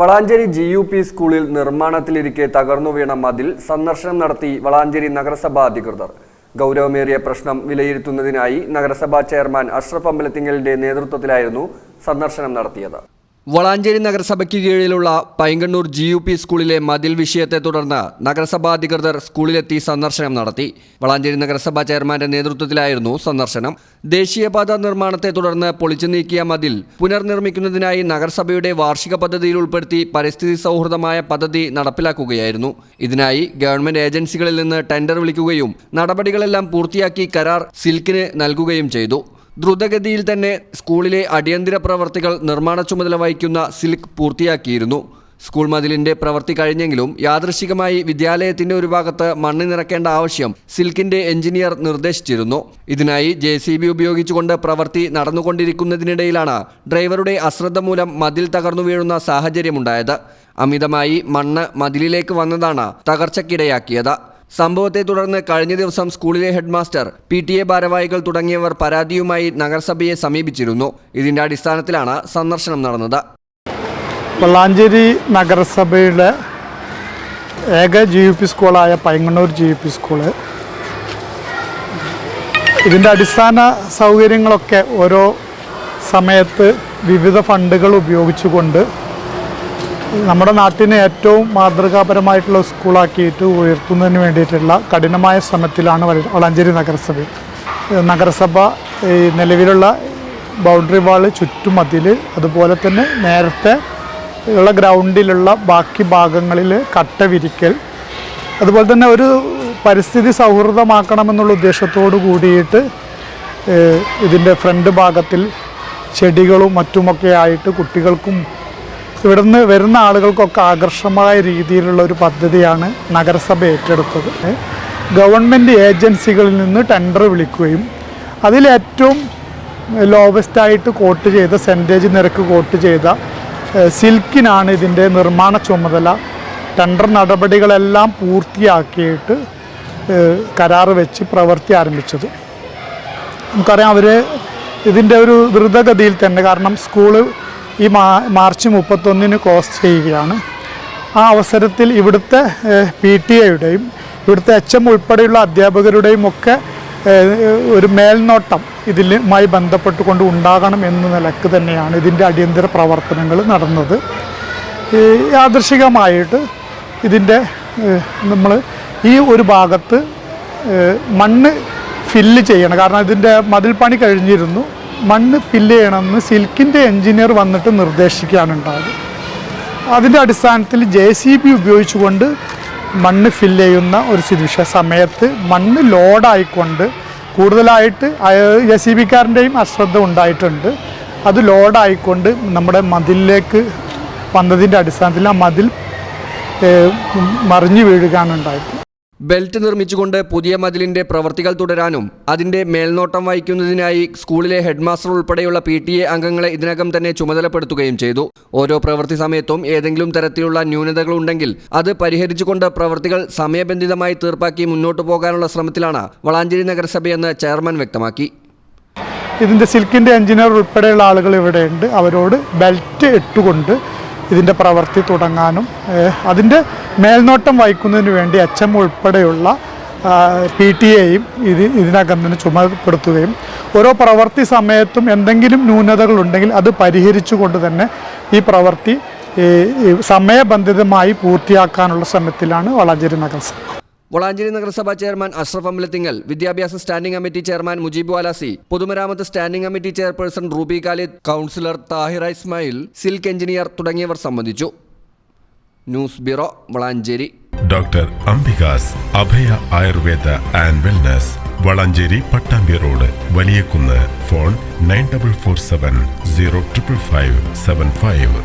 Valanchery G U P സ്കൂളിൽ നിർമ്മാണത്തിലിരിക്കെ തകർന്നു വീണ മതിൽ സന്ദർശനം നടത്തി വളാഞ്ചേരി നഗരസഭാ അധികൃതർ. ഗൗരവമേറിയ പ്രശ്നം വിലയിരുത്തുന്നതിനായി നഗരസഭാ ചെയർമാൻ അഷ്റഫ് അമ്പലത്തിങ്ങലിന്റെ നേതൃത്വത്തിലായിരുന്നു സന്ദർശനം നടത്തിയത്. വളാഞ്ചേരി നഗരസഭയ്ക്ക് കീഴിലുള്ള പൈങ്കണ്ണൂർ ജി യു പി സ്കൂളിലെ മതിൽ വിഷയത്തെ തുടർന്ന് നഗരസഭാ അധികൃതർ സ്കൂളിലെത്തി സന്ദർശനം നടത്തി. വളാഞ്ചേരി നഗരസഭാ ചെയർമാന്റെ നേതൃത്വത്തിലായിരുന്നു സന്ദർശനം. ദേശീയപാത നിർമ്മാണത്തെ തുടർന്ന് പൊളിച്ചു നീക്കിയ മതിൽ പുനർനിർമ്മിക്കുന്നതിനായി നഗരസഭയുടെ വാർഷിക പദ്ധതിയിൽ ഉൾപ്പെടുത്തി പരിസ്ഥിതി സൗഹൃദമായ പദ്ധതി നടപ്പിലാക്കുകയായിരുന്നു. ഇതിനായി ഗവൺമെന്റ് ഏജൻസികളിൽ നിന്ന് ടെൻഡർ വിളിക്കുകയും നടപടികളെല്ലാം പൂർത്തിയാക്കി കരാർ സിൽക്കിന് നൽകുകയും ചെയ്തു. ദ്രുതഗതിയിൽ തന്നെ സ്കൂളിലെ അടിയന്തര പ്രവർത്തികൾ നിർമ്മാണ ചുമതല വഹിക്കുന്ന സിൽക്ക് പൂർത്തിയാക്കിയിരുന്നു. സ്കൂൾ മതിലിന്റെ പ്രവൃത്തി കഴിഞ്ഞെങ്കിലും യാദൃശികമായി വിദ്യാലയത്തിന്റെ ഒരു ഭാഗത്ത് മണ്ണ് നിറക്കേണ്ട ആവശ്യം സിൽക്കിന്റെ എഞ്ചിനീയർ നിർദ്ദേശിച്ചിരുന്നു. ഇതിനായി ജെ സി ബി ഉപയോഗിച്ചുകൊണ്ട് പ്രവൃത്തി നടന്നുകൊണ്ടിരിക്കുന്നതിനിടയിലാണ് ഡ്രൈവറുടെ അശ്രദ്ധ മൂലം മതിൽ തകർന്നു വീഴുന്ന സാഹചര്യമുണ്ടായത്. അമിതമായി മണ്ണ് മതിലിലേക്ക് വന്നതാണ് തകർച്ചയ്ക്കിടയാക്കിയത്. സംഭവത്തെ തുടർന്ന് കഴിഞ്ഞ ദിവസം സ്കൂളിലെ ഹെഡ്മാസ്റ്റർ പി ടി എ ഭാരവാഹികൾ തുടങ്ങിയവർ പരാതിയുമായി നഗരസഭയെ സമീപിച്ചിരുന്നു. ഇതിന്റെ അടിസ്ഥാനത്തിലാണ് സന്ദർശനം നടന്നത്. വളാഞ്ചേരി നഗരസഭയുടെ ഏക G U P സ്കൂളായ Painganoor G U P school. ഇതിന്റെ അടിസ്ഥാന സൗകര്യങ്ങളൊക്കെ ഓരോ സമയത്ത് വിവിധ ഫണ്ടുകൾ ഉപയോഗിച്ചുകൊണ്ട് നമ്മുടെ നാട്ടിനെ ഏറ്റവും മാതൃകാപരമായിട്ടുള്ള സ്കൂളാക്കിയിട്ട് ഉയർത്തുന്നതിന് വേണ്ടിയിട്ടുള്ള കഠിനമായ ശ്രമത്തിലാണ് വളഞ്ചേരി നഗരസഭ. നഗരസഭ ഈ നിലവിലുള്ള ബൗണ്ടറി വാൾ ചുറ്റുമതിൽ അതുപോലെ തന്നെ നേരത്തെ ഉള്ള ഗ്രൗണ്ടിലുള്ള ബാക്കി ഭാഗങ്ങളിൽ കട്ട വിരിക്കൽ അതുപോലെ തന്നെ ഒരു പരിസ്ഥിതി സൗഹൃദമാക്കണമെന്നുള്ള ഉദ്ദേശത്തോടു കൂടിയിട്ട് ഇതിന്റെ ഫ്രണ്ട് ഭാഗത്തിൽ ചെടികളും മറ്റുമൊക്കെ ആയിട്ട് കുട്ടികൾക്കും ഇവിടുന്ന് വരുന്ന ആളുകൾക്കൊക്കെ ആകർഷമായ രീതിയിലുള്ള ഒരു പദ്ധതിയാണ് നഗരസഭ ഏറ്റെടുത്തത്. ഗവൺമെന്റ് ഏജൻസികളിൽ നിന്ന് ടെൻഡർ വിളിക്കുകയും അതിലേറ്റവും ലോവസ്റ്റായിട്ട് കോട്ട് ചെയ്ത സെന്റേജ് നിരക്ക് കോട്ട് ചെയ്ത സിൽക്കിനാണ് ഇതിന്റെ നിർമ്മാണ ചുമതല. ടെൻഡർ നടപടികളെല്ലാം പൂർത്തിയാക്കിയിട്ട് കരാർ വെച്ച് പ്രവൃത്തി ആരംഭിച്ചത്. നമുക്കറിയാം അവർ ഇതിന്റെ ഒരു ദ്രുതഗതിയിൽ തന്നെ കാരണം സ്കൂൾ ഈ മാർച്ച് മുപ്പത്തൊന്നിന് ക്ലോസ് ചെയ്യുകയാണ്. ആ അവസരത്തിൽ ഇവിടുത്തെ പി ടി എയുടെയും ഇവിടുത്തെ എച്ച് എം ഉൾപ്പെടെയുള്ള അധ്യാപകരുടെയും ഒക്കെ ഒരു മേൽനോട്ടം ഇതിലുമായി ബന്ധപ്പെട്ടുകൊണ്ട് ഉണ്ടാകണം എന്ന നിലയ്ക്ക് തന്നെയാണ് ഇതിന്റെ അടിയന്തര പ്രവർത്തനങ്ങൾ നടന്നത്. യാദൃശികമായിട്ട് ഇതിന്റെ നമ്മൾ ഈ ഒരു ഭാഗത്ത് മണ്ണ് ഫില്ല് ചെയ്യണം. കാരണം ഇതിന്റെ മതിൽ പണി കഴിഞ്ഞിരുന്നു. മണ്ണ് ഫില്ല് ചെയ്യണമെന്ന് സിൽക്കിന്റെ എഞ്ചിനീയർ വന്നിട്ട് നിർദ്ദേശിക്കുകയാണ് ഉണ്ടായത് അതിന്റെ അടിസ്ഥാനത്തിൽ ജെ സി ബി ഉപയോഗിച്ചുകൊണ്ട് മണ്ണ് ഫില്ല് ചെയ്യുന്ന ഒരു സിവിഷ സമയത്ത് മണ്ണ് ലോഡായിക്കൊണ്ട് കൂടുതലായിട്ട് ജെ സി ബിക്കാരന്റെയും അശ്രദ്ധ ഉണ്ടായിട്ടുണ്ട്. അത് ലോഡായിക്കൊണ്ട് നമ്മുടെ മതിലിലേക്ക് വന്നതിന്റെ അടിസ്ഥാനത്തിൽ ആ മതിൽ മറിഞ്ഞു വീഴുകയാണ് ഉണ്ടായത് ബെൽറ്റ് നിർമ്മിച്ചുകൊണ്ട് പുതിയ മതിലിന്റെ പ്രവർത്തികൾ തുടരാനും അതിന്റെ മേൽനോട്ടം വഹിക്കുന്നതിനായി സ്കൂളിലെ ഹെഡ്മാസ്റ്റർ ഉൾപ്പെടെയുള്ള പി ടി എ അംഗങ്ങളെ ഇതിനകം തന്നെ ചുമതലപ്പെടുത്തുകയും ചെയ്തു. ഓരോ പ്രവൃത്തി സമയത്തും ഏതെങ്കിലും തരത്തിലുള്ള ന്യൂനതകൾ ഉണ്ടെങ്കിൽ അത് പരിഹരിച്ചുകൊണ്ട് പ്രവൃത്തികൾ സമയബന്ധിതമായി തീർപ്പാക്കി മുന്നോട്ടു പോകാനുള്ള ശ്രമത്തിലാണ് വളാഞ്ചേരി നഗരസഭയെന്ന് ചെയർമാൻ വ്യക്തമാക്കി. ഇതിന്റെ സിൽക്കിന്റെ എഞ്ചിനീയർ ഉൾപ്പെടെയുള്ള ആളുകൾ ഇവിടെയുണ്ട്. അവരോട് ബെൽറ്റ് ഇട്ടുകൊണ്ട് ഇതിന്റെ പ്രവൃത്തി തുടങ്ങാനും അതിന്റെ മേൽനോട്ടം വഹിക്കുന്നതിന് വേണ്ടി എച്ച് എം ഉൾപ്പെടെയുള്ള പി ടി എയും ഇത് ഇതിനകം തന്നെ ചുമതലപ്പെടുത്തുകയും ഓരോ പ്രവൃത്തി സമയത്തും എന്തെങ്കിലും ന്യൂനതകൾ ഉണ്ടെങ്കിൽ അത് പരിഹരിച്ചുകൊണ്ട് തന്നെ ഈ പ്രവൃത്തി സമയബന്ധിതമായി പൂർത്തിയാക്കാനുള്ള ശ്രമത്തിലാണ് വളാഞ്ചേരി നഗരസഭ. വളാഞ്ചേരി നഗരസഭാ ചെയർമാൻ അഷ്റഫ് അമ്പലത്തിങ്ങൽ വിദ്യാഭ്യാസ standing committee chairman Mujeeb Valasi പൊതുമരാമത്ത് standing committee chairperson Ruby Khalid councillor Thahira Ismail silk engineer തുടങ്ങിയവർ സംബന്ധിച്ചു. News bureau Valanchery. Doctor Ambika's Abhaya Ayurveda and wellness Valanchery Pattambi road Valiyakunnu phone nine double four seven zero triple five seven five.